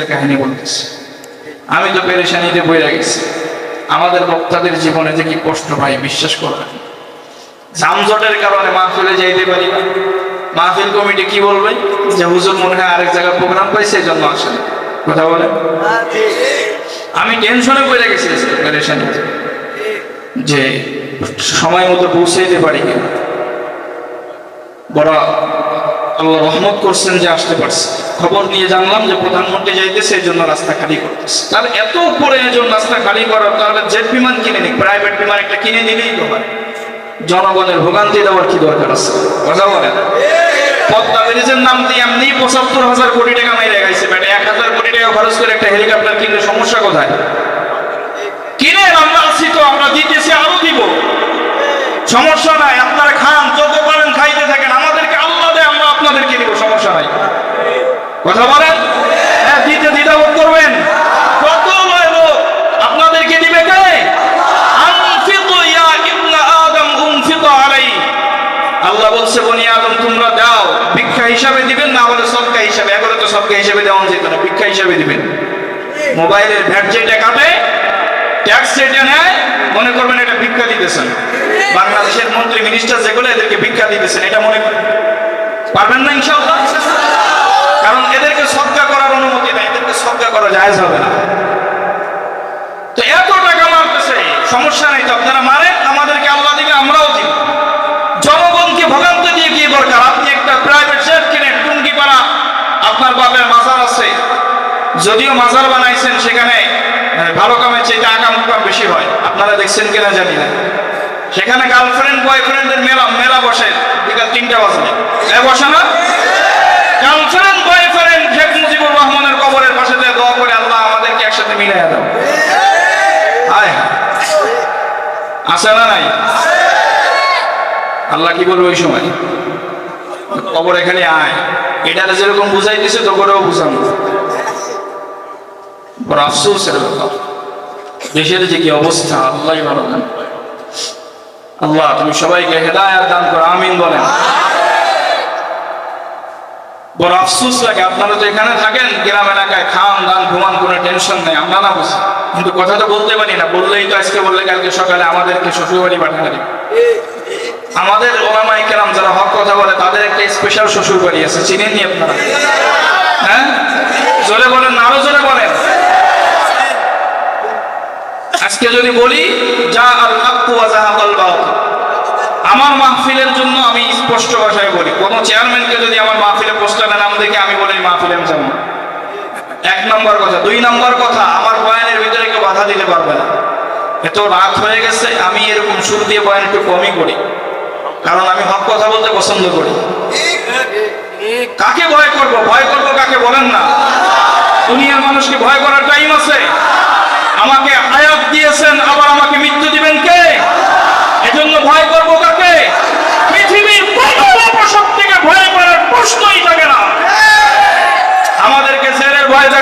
কাহিনী বলতেছে। আমি তো পেরেশানিতে বইরা গেছি। আমাদের বক্তাদের জীবনে যে কি কষ্ট পাই বিশ্বাস করবেন। জামজটের কারণে মাহফিলে যাইতে পারি না। মাহফিল কমিটি কি বলবে? যে হুজুর মনে হয় আরেক জায়গায় প্রোগ্রাম পাইছে, এই জন্য আসেন। কথা বলে আমি টেনশনে পড়ে গেছি পেরেশানিতে। যে সময় মতো পৌঁছে পৌঁছাইতে পারি বড় আল্লাহ রহমত করছেন যে আসতে পারছে। খবর নিয়ে জানলাম যে প্রধানমন্ত্রী যাইতেছে, এই জন্য রাস্তা খালি করতেছে। তাহলে এত উপরে প্রয়োজন রাস্তা খালি করার, তাহলে জেট বিমান কিনে নিক প্রাইভেট বিমান একটা কিনে নিলেই তো জনগণের ভোগান্তি দেওয়ার কি দরকার আছে? কথা বলেন। পদ্মা ব্রিজের নাম দিয়ে এমনি পঁচাত্তর হাজার কোটি টাকা মেরে গেছে বেটা এক হাজার কোটি টাকা খরচ করে একটা হেলিকপ্টার কিনলে সমস্যা কোথায়? কিনে আমরা আছি তো, আমরা দিতেছি, আরও দিব। সমস্যা নাই আপনারা খান যত পারেন খাইতে থাকেন আমাদেরকে আল্লাহ দেয় আমরা আপনাদেরকে দিব সমস্যা নাই কথা বলেন হ্যাঁ দিতে দ্বিধাবোধ করবেন কত লয় লোক আপনাদেরকে দিবে কে আনফিকু ইয়া ইবনা আদম উনফিকু আলাই আল্লাহ বলছে বনি আদম তোমরা দাও ভিক্ষা হিসাবে দিবেন না হলে সবকা হিসাবে এগুলো তো সবকা হিসাবে দেওয়া যেত না ভিক্ষা হিসাবে দিবেন মোবাইলের ভ্যাট যেটা কাটে, ট্যাক্স যেটা নেয়, মনে করবেন এটা ভিক্ষা দিতেছেন। বাংলাদেশের মন্ত্রী মিনিস্টার যেগুলো, এদেরকে ভিক্ষা দিতেছেন, এটা মনে পারবেন না, ইনশাআল্লাহ? কারণ এদেরকে সৎকা করার অনুমতি নেই, এদেরকে সৎকা করা জায়েজ হবে না। তো এত টাকা মারতেছে, সমস্যা নেই তো, আপনারা মারেন, আমাদেরকে আল্লাহ দিবে, আমরাও দিব। জনগণকে ভোগান্তি দিয়ে কি দরকার? আপনি একটা প্রাইভেট জেট কিনেন, টুঙ্গি পাড়া, আপনার বাপের মাজার আছে যদিও মাজার বানাইছেন সেখানে মানে ভালো কামের চেয়ে আগাম কাম বেশি হয়। আপনারা দেখছেন কিনা জানি না। সেখানে গার্লফ্রেন্ড বয়ফ্রেন্ডের মেলা মেলা বসে। বিকাল তিনটা বাজে। এ বসে না? গার্লফ্রেন্ড বয়ফ্রেন্ড শেখ মুজিবুর রহমানের কবরের পাশে দিয়ে দোয়া করে আল্লাহ আমাদেরকে একসাথে মিলাই দাও। আয়। আছে না নাই? আল্লাহ কি বলবে ওই সময়? কবর এখানে আয়। এটা যেরকম বুঝাই দিছে তো করেও বুঝানো। বড় আফসোসের ব্যাপার। দেশের যে কি অবস্থা, আল্লাহ ভালো জানে আল্লাহ, তুমি সবাইকে হেদায়াত দান করো, আমিন বলেন। বড় আফসোস লাগে, আপনারা তো এখানে থাকেন, গ্রাম এলাকায় খান, দান, ঘুমান, কোনো টেনশন নেই, আমরা না বুঝি কিন্তু কথা তো বলতে পারি না, বললেই তো আজকে বললে কালকে সকালে আমাদেরকে শ্বশুরবাড়ি পাঠানো আমাদের ওলামাই কেরাম যারা হক কথা বলে, তাদের একটা স্পেশাল শ্বশুর বাড়ি আছে চিনেন নি আপনারা? হ্যাঁ? জোরে বলেন, আরও জোরে বলেন। আজকে যদি বলি, যা আল হাক্কু ওয়া আমার মাহফিলের জন্য আমি স্পষ্ট ভাষায় বলি, কোন চেয়ারম্যানকে যদি আমার মাহফিলে পোস্টারে নাম দেখে আমি বলি মাহফিলে আমি এক নম্বর কথা। দুই নম্বর কথা, আমার বয়ানের ভিতরে কেউ বাধা দিতে পারবে না। এত রাত হয়ে গেছে, আমি এরকম সুর দিয়ে বয়ান একটু কমই করি। কারণ আমি হক কথা বলতে পছন্দ করি। কাকে ভয় করব? ভয় করব কাকে বলেন না। দুনিয়ার মানুষকে ভয় করার টাইম আছে আমাকে আয়াত দিয়েছেন আবার আমাকে মৃত্যু দিবেন কে এজন্য ভয় করব কাকে পৃথিবীর কোনো অপশক্তিকে ভয় করার প্রশ্নই থাকে না আমাদেরকে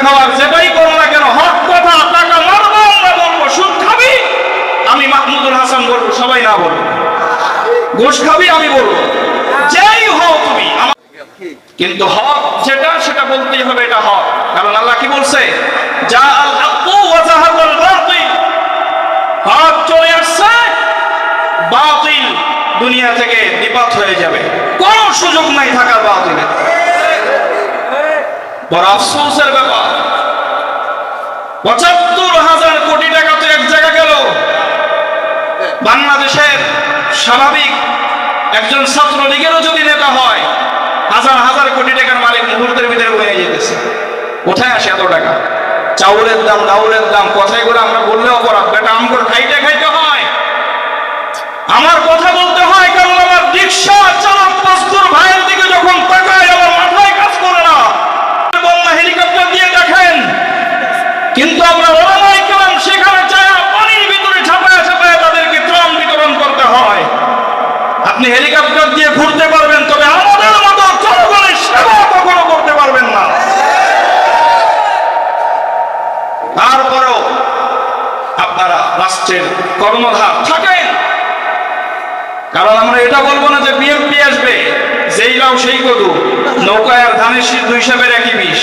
দেখাবার যেটাই করো না কেন? হক কথা টাকা মারবো, আমরা বলব, সুদ খাবি? আমি মাহমুদুল হাসান বলব, সবাই না বলব ঘুষ খাবি, আমি বলব। যেই হও তুমি কিন্তু হক যেটা, সেটা বলতেই হবে এটা হক। কারণ আল্লাহ কি বলছে? যা আল হাক্কু ওয়া যাহাকাল বাতিল। হক চলে আসছে, বাতিল দুনিয়া থেকে নিপাত হয়ে যাবে। কোনো সুযোগ নাই থাকার বাতিলে। বড় আফসোসের ব্যাপার। পঁচাত্তর হাজার কোটি টাকা তো এক জায়গা গেল। বাংলাদেশের স্বাভাবিক একজন ছাত্রলীগেরও যদি নেতা হয়, হাজার হাজার কোটি টাকার মালিক মুহূর্তের ভিতরে বয়ে যেতেছে। কোথায় আসে এত টাকা? চাউলের দাম, ডাউলের দাম, কথাই করে আমরা বললেও অপরাধ বেটা, আমগর খাইতে খাইতে হয়। আমার কথা বলতে হয় কারণ আমার রিক্সা চালক প্রস্তুর ভাইয়ের দিকে যখন তাকায় আমার মাথায় কাজ করে না বন্যা হেলিকপ্টার দিয়ে দেখেন কিন্তু আমরা ওরামাই কেলাম সেখানে চায়া পানির ভিতরে ছাপায় ছাপায় তাদেরকে ত্রাণ বিতরণ করতে হয় আপনি হেলিকপ্টার দিয়ে ঘুরতে পারবেন, তবে আমাদের মতো জনগণের সেবা কখনো করতে পারবেন না। তারপরেও আপনারা রাষ্ট্রের কর্মধার থাকেন। কারণ আমরা এটা বলব না যে বিএনপি আসবে, যেই লাও সেই কদু নৌকায় আর ধানের শীত দুই হিসাবের একই বিষ।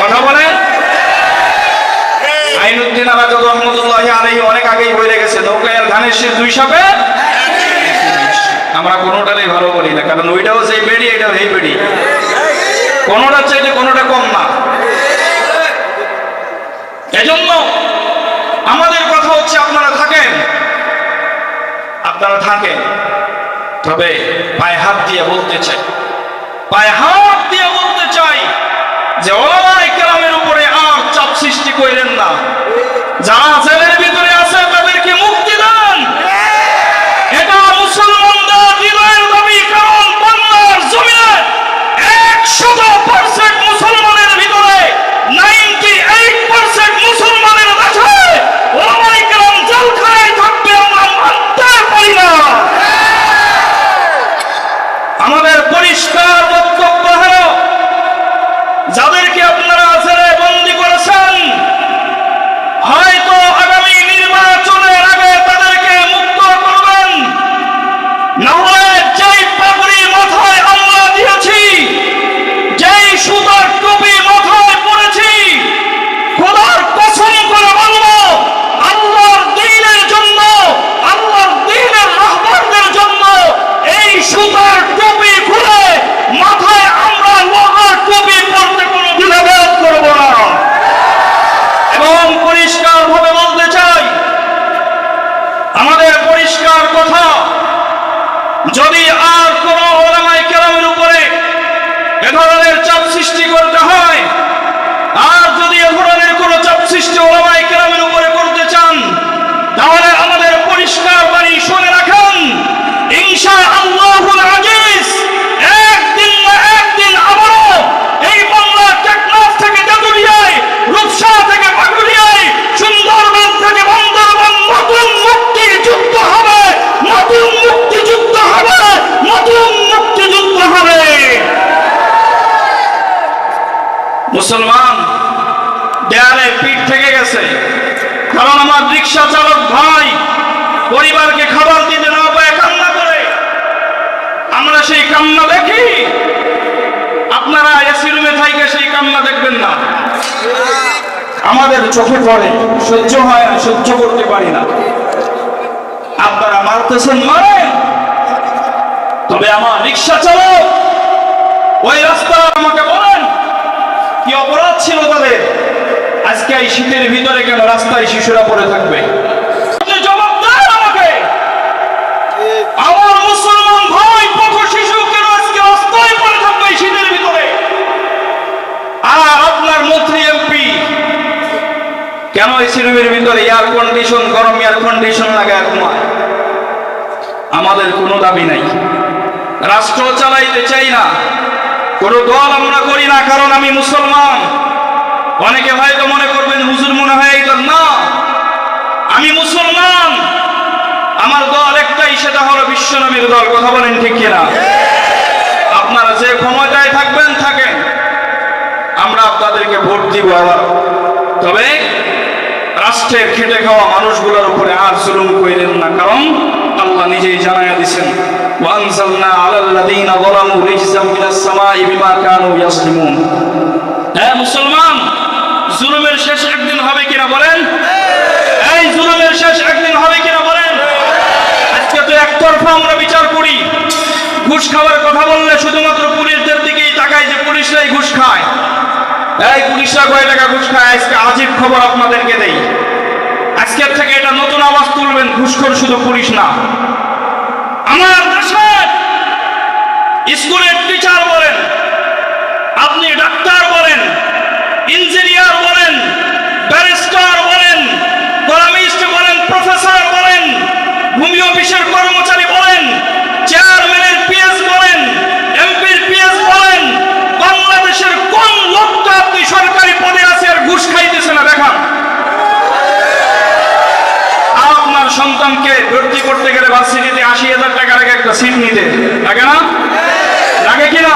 কথা বলেন? নারাজ রহমতুল্লাহ আলহী অনেক আগেই বলে গেছে নৌকায় আর ধানের শীষ দুই সাপে আমরা কোনোটারই ভালো বলি না, কারণ ওইটাও সেই বেড়ি এটাও এই বেড়ি কোনোটার চাইতে কোনোটা কম না। এজন্য আমাদের কথা হচ্ছে আপনারা থাকেন। আপনারা থাকেন। তবে পায়ে হাত দিয়ে বলতে চাই। পায়ে হাত দিয়ে বলতে চাই যে ওলামায়ে কেরামের উপরে আর চাপ সৃষ্টি করেন না। যারা জেলের শুধু যদি আর কোন ওলামাই কেরামের উপরে এ ধরনের চাপ সৃষ্টি করতে হয় আর যদি এ ধরনের কোন চাপ সৃষ্টি ওলামাই কেরামের উপরে করতে চান তাহলে আমাদের পরিষ্কার বাণী শুনে রাখেন ইনশা আল্লাহুল আজিজ একদিন না একদিন আবারও এই বাংলা টেকনাফ থেকে তেঁতুলিয়ায় রূপসা থেকে বাগুলিয়ায় সুন্দরবন থেকে বান্দরবান নতুন মুক্তি যুদ্ধ হবে নতুন মুক্তি যুদ্ধ হবে নতুন মুক্তি যুদ্ধ হবে মুসলমান, দেয়ালে পিঠ থেকে গেছে। কারণ আমার রিক্সা চালক ভাই পরিবারকে খাবার দিতে না পায়, কান্না করে। আমরা সেই কান্না দেখি। আপনারা এসি রুমে থাইকে সেই কান্না দেখবেন না। আমাদের চোখে পড়ে, সহ্য হয় না, সহ্য করতে পারি না। আপনারা মারতেছেন, মারেন। তবে আমার রিক্সা চালক, ওই রাস্তা আমাকে বলেন কি অপরাধ ছিল তাদের? আজকে এই শীতের ভিতরে কেন রাস্তায় শিশুরা পড়ে থাকবে? আমার মুসলমান ভাই পথ শিশু কেন আজকে রাস্তায় থাকবে শীতের ভিতরে? আপনার কেন ভিতরে এয়ার কন্ডিশন গরম এয়ার কন্ডিশন লাগায় ঘুমায়? আমাদের কোনো দাবি নাই। রাষ্ট্র চালাইতে চাই না। কোনো দল আমরা করি না, কারণ আমি মুসলমান। অনেকে হয়তো মনে করবেন, হুজুর মনে হয় এই দল না। আমি মুসলমান। আমার দল একটাই, সেটা হলো বিশ্বনবীর দল, কথা বলেন ঠিক কিনা? আপনারা যে ক্ষমতায় থাকবেন, থাকেন। আমরা আপনাদেরকে ভোট দিব আবার। তবে রাষ্ট্রের খেটে খাওয়া মানুষগুলোর উপরে আর জুলুম কইলেন না, কারণ আল্লাহ নিজেই জানাইয়া দিছেন ওয়ানজালনা আলাল্লাযীনা যালামু রিজজাম মিনাস সামাই বিমা কানু ইয়াসলিমুন। হ্যাঁ মুসলমান, জুলুমের শেষ একদিন হবে কিনা বলেন? এই জুলুমের শেষ একদিন হবে কিনা বলেন? আজকে তো একতরফা আমরা বিচার করি। ঘুষ খাওয়ার কথা বললে শুধুমাত্র পুলিশদের দিকেই তাকায় যে পুলিশরাই ঘুষ খায়। এই পুলিশরা কয় টাকা ঘুষ খায়? আজকে আজীব খবর আপনাদেরকে দেই। আজকের থেকে এটা নতুন আওয়াজ তুলবেন, ঘুষখোর শুধু পুলিশ না। আমার দেশে স্কুলের টিচার বলেন, আপনি ডাক্তার বলেন ইঞ্জিনিয়ার বলেন ব্যারিস্টার বলেন, কলামিস্ট বলেন প্রফেসর বলেন, ভূমি অফিসের কর্মচারী বলেন চেয়ারম্যানের পিএস বলেন এমপির পিএস বলেন, বাংলাদেশের কোন লোকটা আপনি সরকারি পদে আছে আর ঘুষ খাইতেছে না, দেখান। সন্তানকে ভর্তি করতে গেলে ভার্সিটিতে আশি হাজার টাকা লাগে একটা সিট নিতে। লাগে না? লাগে কিনা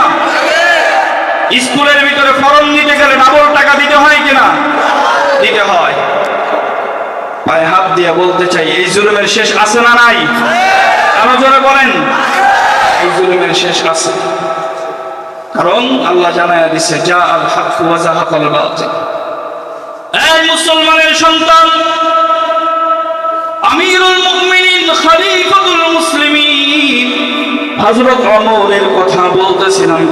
স্কুলের ভিতরে ফর্ম নিতে গেলে ডাবল টাকা দিতে হয় কিনা দিতে হয়। পায়ে হাত দিয়ে বলতে চাই, এই জুলুমের শেষ আছে না নাই? আরও জোরে বলেন। এই জুলুমের শেষ আছে। কারণ আল্লাহ জানায়া দিছে, যা আল হক বাতিল। এই মুসলমানের সন্তান আমিরুল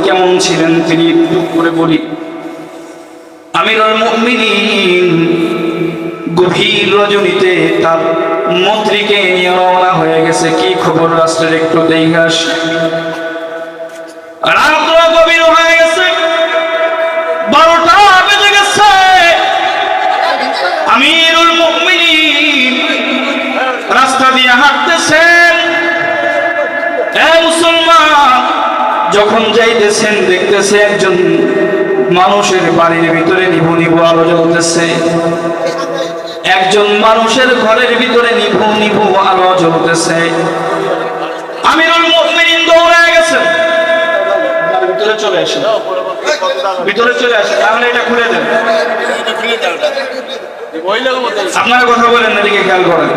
কেমন ছিলেন তিনি একটু করে বলি। আমিরুল গভীর রজনীতে তার মন্ত্রীকে নিয়ে রওনা হয়ে গেছে। কি খবর, রাষ্ট্রের একটু দেখে আসি রাত্র গভীর হয়ে গেছে বারোটা বেজে গেছে আমিরুল মুমিনিন রাস্তা দিয়ে হাঁটতেছেন এ মুসলমান যখন যাইতেছেন, দেখতেছে একজন মানুষের বাড়ির ভিতরে নিভু নিভু আলো জ্বলতেছে। একজন মানুষের ঘরের ভিতরে নিভু নিভু আলো জ্বলতেছে। আমিরুল মুমিনিন দৌড়ায় গেছেন। ভিতরে চলে আসেন। ভিতরে চলে আসেন। তাহলে এটা খুলে দেন। আপনার কথা বলেন, এদিকে খেয়াল করেন।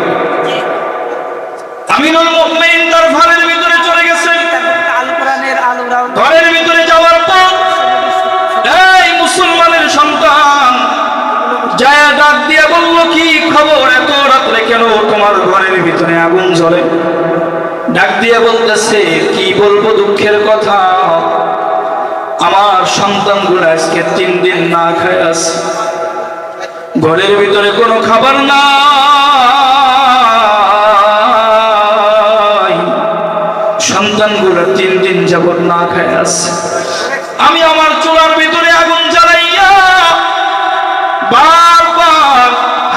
আমিনুল মুমিন তার ঘরের ভিতরে ঘরের ভিতরে যাওয়ার পর, এই মুসলমানের সন্তান যায় ডাক দিয়ে বলল, কি খবর? এত রাত্রে কেন তোমার ঘরের ভিতরে আগুন জ্বলে? ডাক দিয়ে বলতেছে, কি বলব দুঃখের কথা? আমার সন্তানগুলো আজকে তিন দিন না খায় আছে। ঘরের ভিতরে কোনো খাবার নাই। সন্তানগুলো তিন দিন যাবত না খায় আছে। আমি আমার চুলার ভিতরে আগুন জ্বালাইয়া বারবার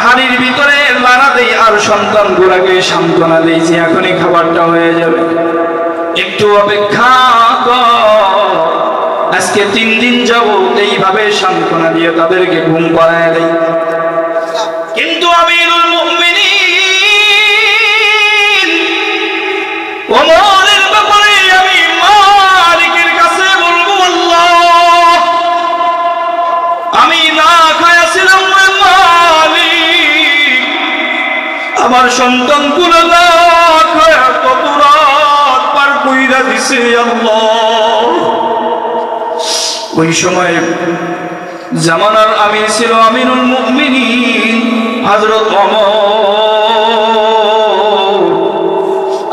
হাড়ির ভিতরে লাড়া দেই আর সন্তান গুলাকে সান্ত্বনা দিই যে এখনই খাবারটা হয়ে যাবে। একটু অপেক্ষা আজকে তিন দিন যাব এইভাবে সান্ত্বনা দিয়ে তাদেরকে ঘুম পাড়ায় দেয় আমার সন্তানগুলো কত রাত পার কইরা দিছে আল্লাহ। ওই সময় জামানার আমি ছিল আমিনুল মুমিনিন, হযরত ওমর।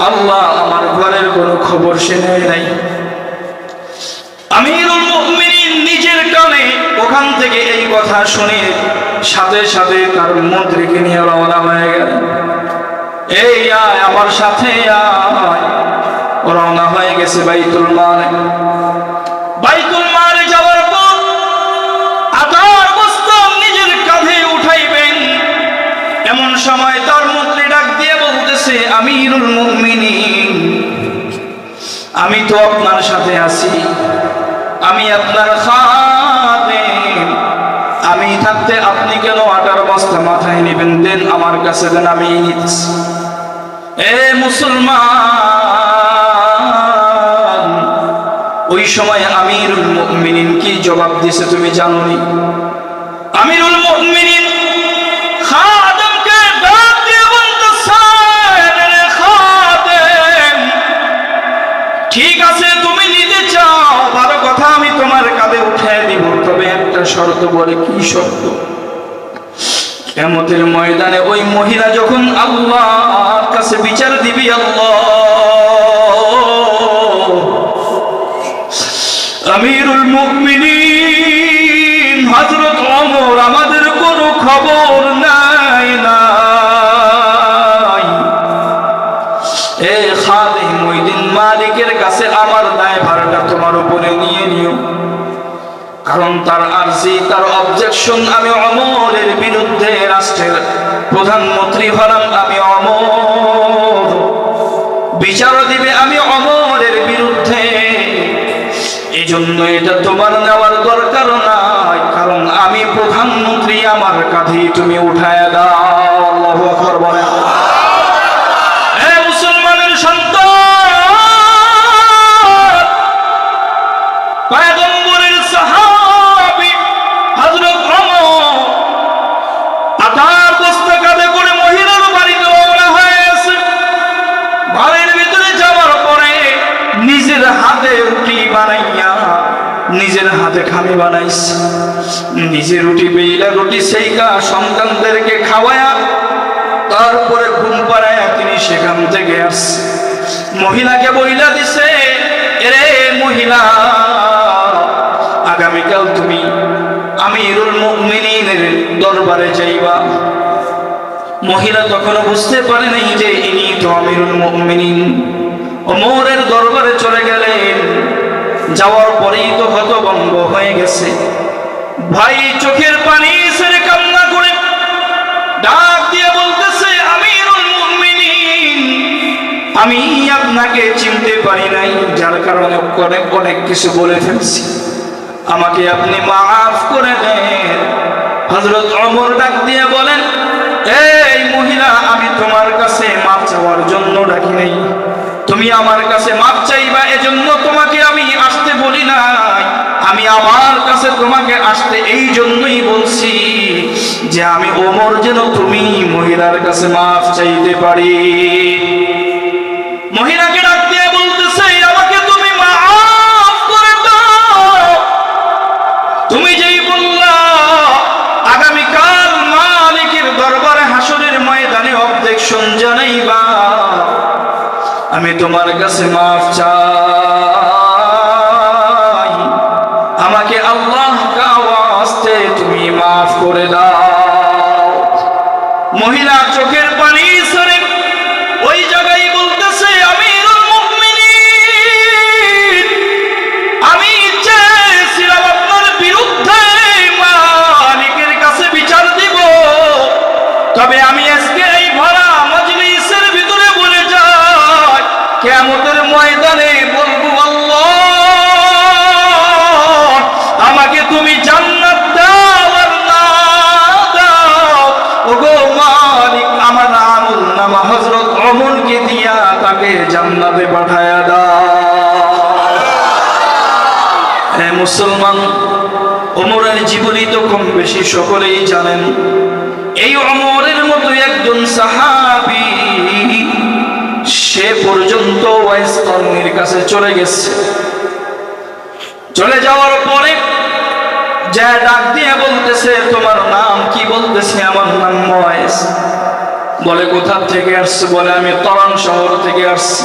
আল্লাহ আমার ঘরের কোনো খবর সে নেয় নাই। আমিরুল মুমিনিন নিজের কানে ওখান থেকে এই কথা শুনে সাথে সাথে তার মন্ত্রীকে নিয়ে রওনা হয়ে গেল। এই আয় আমার সাথে আয়। রওনা হয়ে গেছে বাইতুল মালে। বাইতুল মালে যাওয়ার পর আদার বস্তু নিজের কাঁধে উঠাইবেন। এমন সময় তার মন্ত্রী ডাক দিয়ে বলতেছে, আমিরুল মুমিনিন, আমি তো আপনার সাথে আছি। আমি আপনার খাদেম আমি থাকতে আপনি কেন আটার বস্তা মাথায় নেবেন? দেন আমার কাছে, দেন আমি এ মুসলমান, ওই সময় আমিরুল মুমিনিন কি জবাব দিছে তুমি জানো নি আমিরুল মুমিনিন ঠিক আছে, তুমি নিতে চাও। ভালো কথা, আমি তোমার কাঁধে উঠে একটা শর্ত বলে কি শর্ত? কেমতের ময়দানে ওই মহিলা যখন আল্লাহর কাছে বিচার দিবি, আল্লাহ। আমিরুল মুমিনিন, হযরত ওমর, আমাদের কোনো খবর নাই। আরজি, তার অবজেকশন আমি অমরের বিরুদ্ধে রাষ্ট্রের প্রধানমন্ত্রী হলাম, আমি অমর। বিচার দিবে, আমি অমরের বিরুদ্ধে। এই জন্য এটা তোমার নেওয়ার দরকার নাই, কারণ আমি প্রধানমন্ত্রী, আমার কাঁধে তুমি উঠায় দাও। আল্লাহু নিজের হাতে রুটি বানাইয়া, নিজের হাতে খামি বানাইছে। নিজে রুটি বেইলা রুটি সেইকা সন্তানদেরকে খাওয়ায়া, তারপরে ঘুম পাড়ায় তিনি সেখান থেকে আসছে। মহিলাকে বইলা দিছে, এরে মহিলা, আগামীকাল তুমি আমিরুল মুমিনিনের দরবারে যাইবা। মহিলা তখনও বুঝতে পারে নাই যে ইনি তো আমিরুল মুমিনিন। ওমরের দরবারে চলে গেলেন। যাওয়ার পরেই তো হতভম্ব হয়ে গেছে। ভাই চোখের পানি ছেড়ে কান্না করে ডাক দিয়ে বলতেছে, আমিরুল মুমিনিন, আমি আপনাকে চিনতে পারি নাই, যার কারণে অনেক অনেক কিছু বলে ফেলছি। আমাকে আপনি মাফ করে দেন। হজরত অমর ডাক দিয়ে বলেন, এই মহিলা, আমি তোমার কাছে মাপ চাওয়ার জন্য ডাকি নাই। তুমি আমার কাছে মাপ চাইবা, এজন্য তোমাকে আমি আসতে বলি নাই আমি আমার কাছে তোমাকে আসতে এই জন্যই বলছি যে আমি ওমর যেন তুমি মহিলার কাছে মাফ চাইতে পারি। মহিলাকে তোমার কাছে মাফ চাই। মুসলমান ওমরের জীবনী তো কম বেশি, সকলেই জানেন। এই অমরের মতো একজন সাহাবি, সে পর্যন্ত ওয়াইস কর্মীর কাছে চলে গেছে। চলে যাওয়ার পরে যা ডাক দিয়ে বলতেছে, তোমার নাম কি? বলতেছে, আমার নাম ময়েস বলে, কোথা থেকে আসছে? বলে, আমি তরান শহর থেকে আসছি।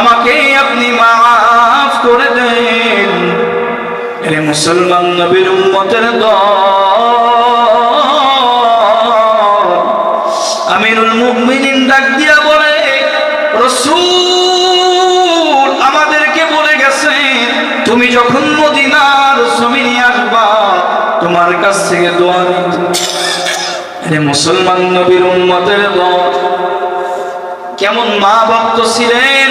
আমাকে আপনি মাফ করে দেন। এরে মুসলমান নবীর উম্মতের দল। আমিরুল মুমিনিন ডাক দিয়া বলে, রসুল, আমাদেরকে বলে গেছেন তুমি যখন মদিনার জমিনে আসবা, তোমার কাছ থেকে দোয়া নিতে মুসলমান নবীর উম্মতের দল। কেমন মা ভক্ত ছিলেন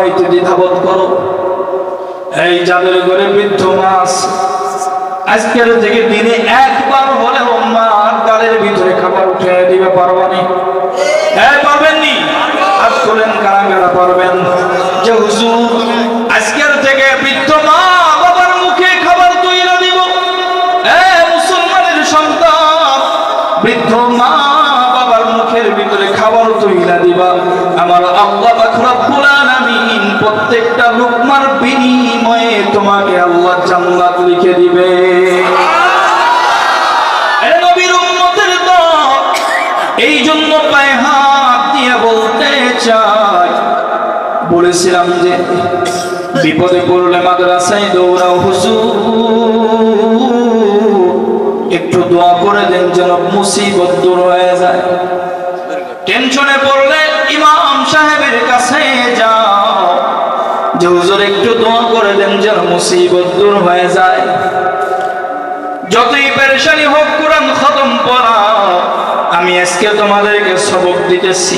খাওয়াইতে দ্বিধাবোধ করো, এই যাদের ঘরে বৃদ্ধ মা আজকের থেকে দিনে একবার হলেও মার গালের ভিতরে খাবার উঠে দিবে পারবানি পারবেননি আজ করেন কারা কারা পারবেন। যে হুজুর, আজকের থেকে বৃদ্ধ মা সন্তান, বৃদ্ধ মা বাবার মুখের ভিতরে খাবার তৈরি দিবা। আমার আল্লাহ আলামিন প্রত্যেকটা লুকমার বিনিময়ে তোমাকে আল্লাহ জান্নাত লিখে দিবে। এই জন্য পায়ে হাত দিয়ে বলতে চাই বলেছিলাম যে, বিপদে পড়লে মাদ্রাসায় দৌড়াও হুজুর। একটু দোয়া করে দেন যেন মুসিবত দূর হয়ে যায়। যে হুজুর একটু দোয়া করে দেন যেন মুসিবত দূর হয়ে যায়। যতই পেরেশানি হোক, কোরআন খতম পড়া, আমি আজকে তোমাদেরকে সবক দিতেছি।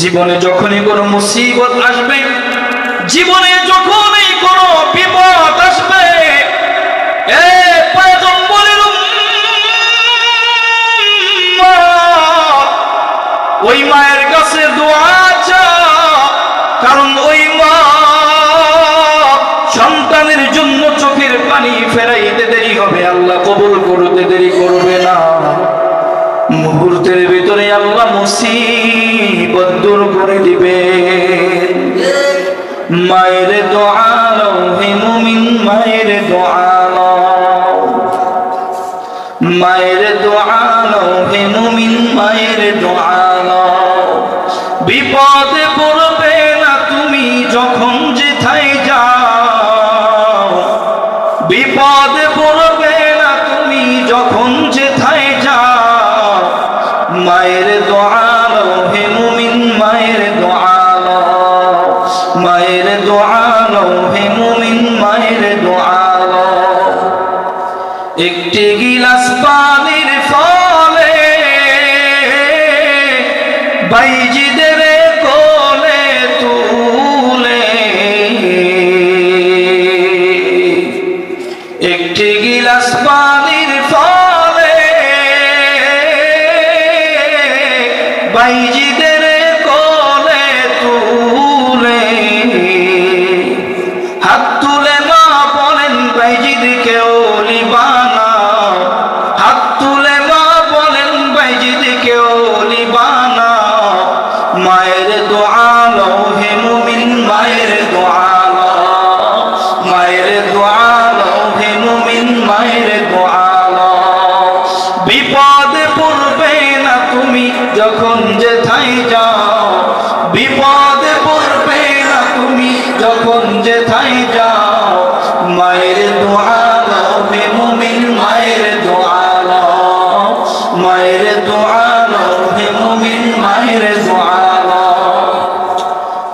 জীবনে যখনই কোনো মুসিবত আসবে, জীবনে যখনই কোনো বিপদ আসবে ওই মায়ের কাছে দোয়া পানি ফেরাইতে দেরি হবে, আল্লাহ কবুল করতে দেরি করবে না। মুহূর্তের ভিতরে আল্লাহ মুসিবত দূর করে দিবে। মায়ের দোয়া হে মুমিন, মায়ের দোয়ালো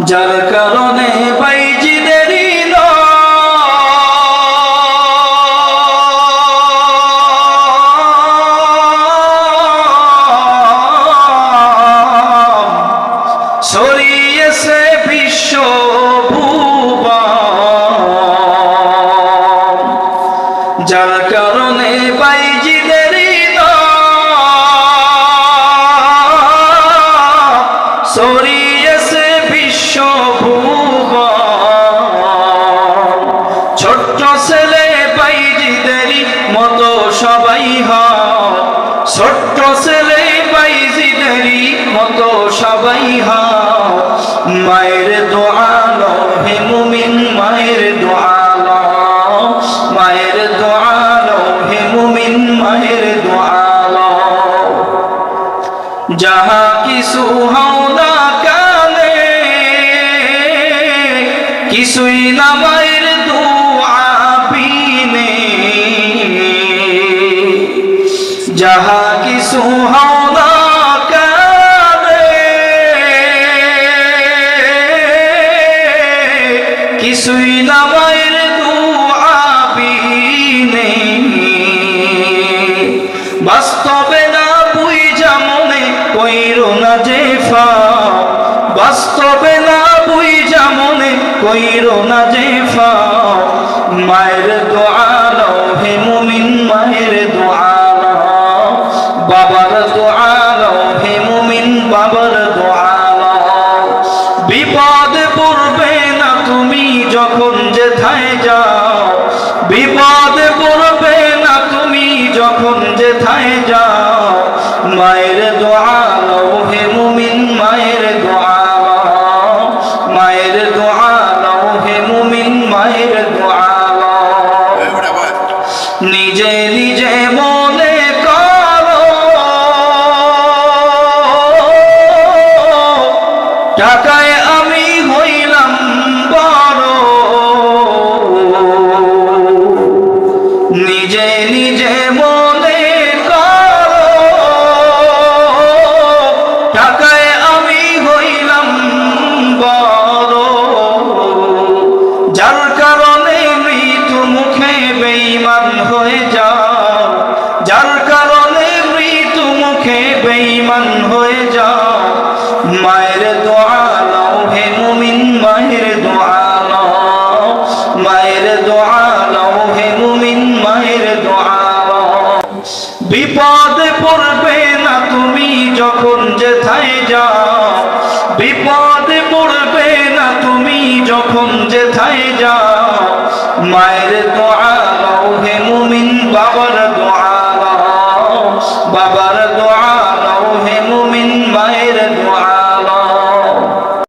যার কারণে কিছুই না কইর না যে ফাও মায়ের দোয়ালো হে মুমিন, মায়ের দোয়ালো বাবার দোয়ালো হে মুমিন, বাবার